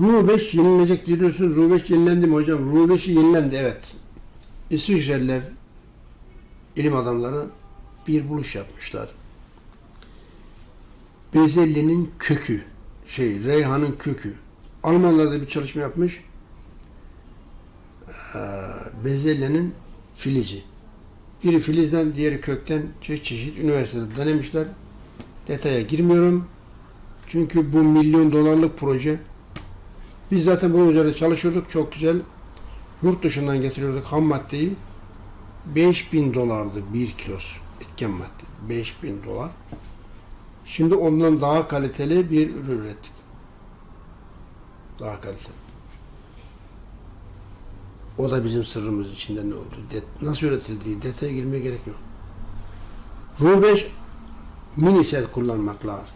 Ru 5 yenilecek diyorsun. Ru 5 yenilendi mi hocam? Ru 5'i yenilendi evet. İsviçreliler ilim adamları bir buluş yapmışlar. Bezelyenin kökü, şey reyhanın kökü. Almanlar da bir çalışma yapmış. Ee, bezelyenin filizi. Biri filizden, diğeri kökten çeşit çeşit üniversitede denemişler. Detaya girmiyorum. Çünkü bu milyon dolarlık proje. Biz zaten bunun üzerinde çalışıyorduk. Çok güzel. Yurt dışından getiriyorduk ham maddeyi. 5000 dolardı bir kilosu etken madde. 5000 dolar. Şimdi ondan daha kaliteli bir ürün ürettik. Daha kaliteli. O da bizim sırrımız içinde ne oldu? Det- nasıl üretildiği detaya girmeye gerek yok. Ru 5 mini sel kullanmak lazım.